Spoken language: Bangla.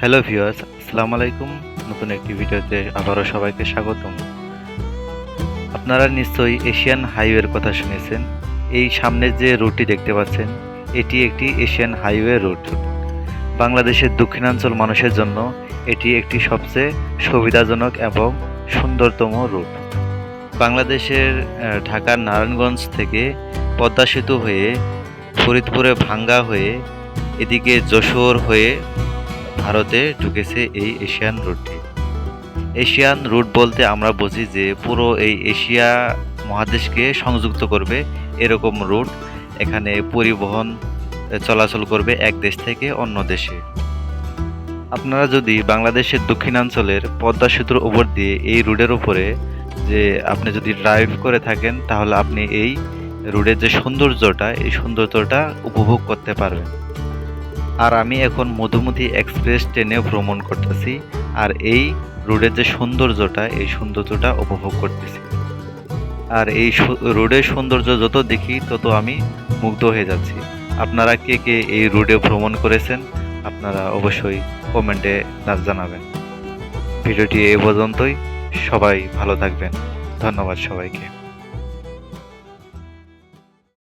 হ্যালো ভিউয়ার্স, আসসালামু আলাইকুম। নতুন একটি ভিডিওতে আবারও সবাইকে স্বাগতম। আপনারা নিশ্চয়ই এশিয়ান হাইওয়ের কথা শুনেছেন। এই সামনে যে রুটটি দেখতে পাচ্ছেন, এটি একটি এশিয়ান হাইওয়ে রুট। বাংলাদেশের দক্ষিণাঞ্চল মানুষের জন্য এটি একটি সবচেয়ে সুবিধাজনক এবং সুন্দরতম রুট। বাংলাদেশের ঢাকার নারায়ণগঞ্জ থেকে পদ্মা সেতু হয়ে ফরিদপুরে ভাঙ্গা হয়ে এদিকে যশোর হয়ে ভারতে ঢুকেছে এই এশিয়ান রুটটি। এশিয়ান রুট বলতে আমরা বুঝি যে পুরো এই এশিয়া মহাদেশকে সংযুক্ত করবে এরকম রুট। এখানে পরিবহন চলাচল করবে এক দেশ থেকে অন্য দেশে। আপনারা যদি বাংলাদেশের দক্ষিণাঞ্চলের পদ্মা সেতুর উপর দিয়ে এই রুটের উপরে যে আপনি যদি ড্রাইভ করে থাকেন, তাহলে আপনি এই রুটের যে সৌন্দর্যটা, এই সৌন্দর্যটা উপভোগ করতে পারবেন। আর আমি এখন মধুমতি এক্সপ্রেস ট্রেনে ভ্রমণ করতেছি আর এই রোডের যে সৌন্দর্যটা, এই সৌন্দর্যটা উপভোগ করতেছি। আর এই রোডের সৌন্দর্য যত দেখি, তত আমি মুগ্ধ হয়ে যাচ্ছি। আপনারা কে কে এই রোডে ভ্রমণ করেছেন, আপনারা অবশ্যই কমেন্টে জানাবেন। ভিডিওটি এই পর্যন্তই। সবাই ভালো থাকবেন। ধন্যবাদ সবাইকে।